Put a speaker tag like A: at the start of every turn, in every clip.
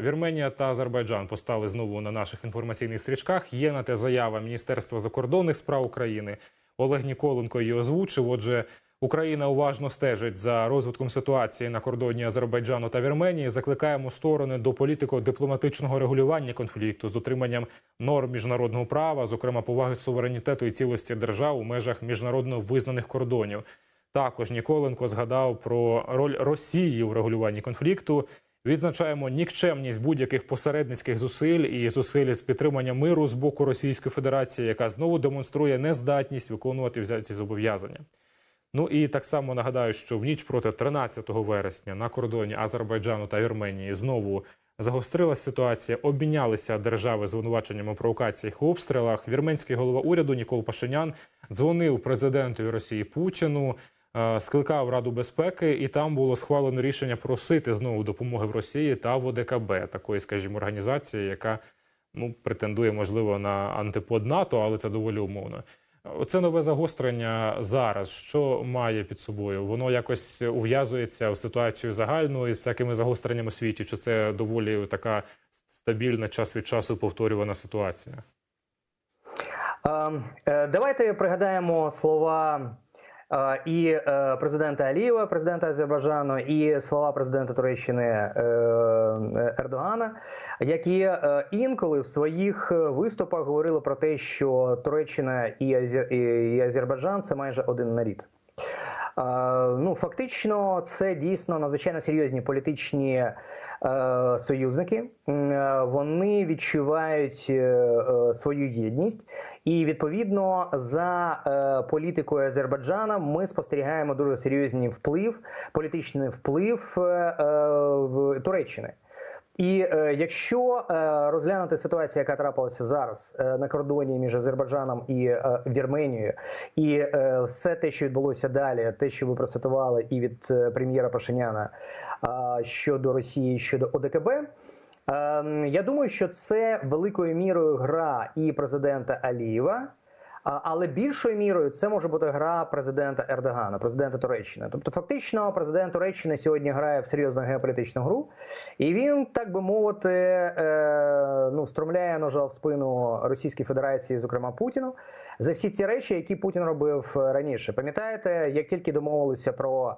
A: Вірменія та Азербайджан постали знову на наших інформаційних стрічках. Є на те заява Міністерства закордонних справ України. Олег Ніколенко її озвучив. Отже, Україна уважно стежить за розвитком ситуації на кордоні Азербайджану та Вірменії. Закликаємо сторони до політико-дипломатичного регулювання конфлікту з дотриманням норм міжнародного права, зокрема поваги суверенітету і цілості держав у межах міжнародно визнаних кордонів. Також Ніколенко згадав про роль Росії у регулюванні конфлікту. Відзначаємо нікчемність будь-яких посередницьких зусиль і зусиль з підтримання миру з боку Російської Федерації, яка знову демонструє нездатність виконувати взяті зобов'язання. Ну і так само нагадаю, що в ніч проти 13 вересня на кордоні Азербайджану та Вірменії знову загострилася ситуація. Обмінялися держави звинуваченнями провокаціях і обстрілах. Вірменський голова уряду Нікол Пашинян дзвонив президентові Росії Путіну. Е, Скликав Раду безпеки, і там було схвалено рішення просити знову допомоги в Росії та в ОДКБ, такої, скажімо, організації, яка ну претендує можливо на антипод НАТО, але це доволі умовно. Оце нове загострення зараз. Що має під собою? Воно якось ув'язується в ситуацію загальну із всякими загостреннями світі. Чи це доволі така стабільна час від часу повторювана ситуація?
B: Е, е, Давайте пригадаємо слова і е, президента Алієва, президента Азербайджану, і слова президента Туреччини е, е, Ердогана, які інколи в своїх виступах говорили про те, що Туреччина і Азербайджан це майже один нарід. Ну, фактично, це дійсно надзвичайно серйозні політичні е, союзники. Е, Вони відчувають е, свою єдність, і відповідно за політикою Азербайджана ми спостерігаємо дуже серйозний вплив, політичний вплив в Туреччини. І е, якщо е, розглянути ситуацію, яка трапилася зараз е, на кордоні між Азербайджаном і е, Вірменією, і е, все те, що відбулося далі, те, що ви процитували, і від е, прем'єра Пашиняна е, щодо Росії, щодо ОДКБ. Ем, Я думаю, що це великою мірою гра і президента Алієва, але більшою мірою це може бути гра президента Ердогана, президента Туреччини. Тобто, фактично, президент Туреччини сьогодні грає в серйозну геополітичну гру, і він, так би мовити, е, ну, струмляє ножа в спину Російській Федерації, зокрема Путіну, за всі ці речі, які Путін робив е, раніше. Пам'ятаєте, як тільки домовилися про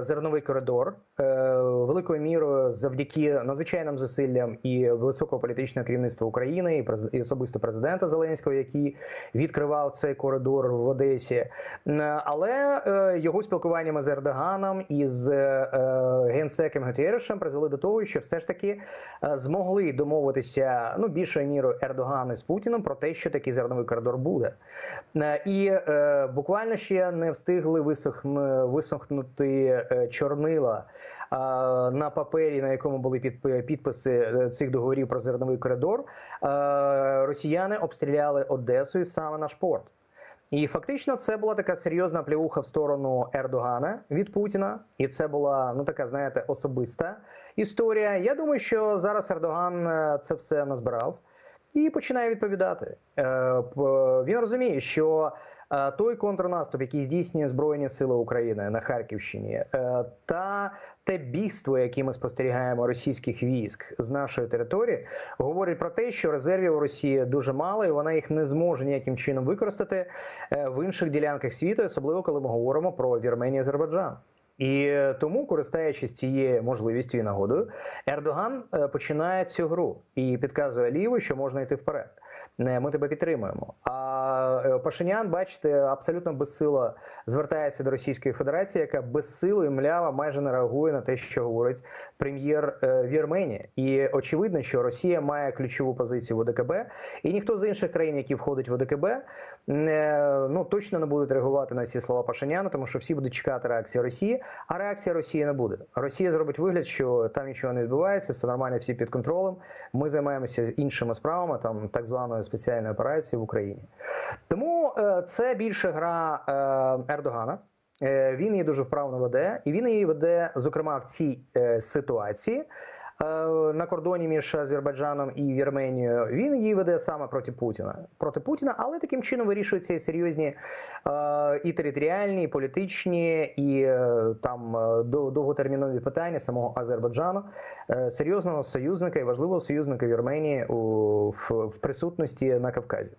B: зерновий коридор е, великою мірою завдяки надзвичайним зусиллям і високого політичного керівництва України і і особисто президента Зеленського, який відкривав цей коридор в Одесі. Але е, його спілкуваннями з Ердоганом і з е, генсеком Гутеррешем призвели до того, що все ж таки змогли домовитися ну більшою мірою Ердоган із Путіним про те, що такий зерновий коридор буде. І буквально ще не встигли висохн- висохнути е, чорнила е, на папері, на якому були підписи е, цих договорів про зерновий коридор. Е, Росіяни обстріляли Одесу і саме наш порт. І фактично це була така серйозна плюха в сторону Ердогана від Путіна, і це була ну така, знаєте, особиста історія. Я думаю, що зараз Ердоган е, це все назбирав і починає відповідати. Е, Він розуміє, що е, той контрнаступ, який здійснює Збройні Сили України на Харківщині, е, та те бігство, яке ми спостерігаємо російських військ з нашої території, говорить про те, що резервів у Росії дуже мало, і вона їх не зможе ніяким чином використати е, в інших ділянках світу, особливо коли ми говоримо про Вірменію і Азербайджан. І е, тому, користуючись цією можливістю і нагодою, Ердоган починає цю гру і підказує Алієву, що можна йти вперед. Не, Ми тебе підтримуємо. А е, Пашинян, бачите, абсолютно безсило звертається до Російської Федерації, яка безсило і мляво майже не реагує на те, що говорить прем'єр е, Вірменії. І очевидно, що Росія має ключову позицію в ОДКБ, і ніхто з інших країн, які входять в ОДКБ, не, ну точно не будуть реагувати на ці слова Пашиняна, тому що всі будуть чекати реакції Росії, а реакція Росії не буде. Росія зробить вигляд, що там нічого не відбувається, все нормально, всі під контролем. Ми займаємося іншими справами, там так званої спеціальної операції в Україні. Тому е, це більше гра е, Ердогана. Е, Він її дуже вправно веде, і він її веде, зокрема, в цій ситуації. Е, на кордоні між Азербайджаном і Вірменією. Він її веде саме проти Путіна. Проти Путіна, але таким чином вирішуються і серйозні е, і територіальні, і політичні, і е, там до- довготермінові питання самого Азербайджану, серйозного союзника і важливого союзника Вірменії у в, в присутності на Кавказі.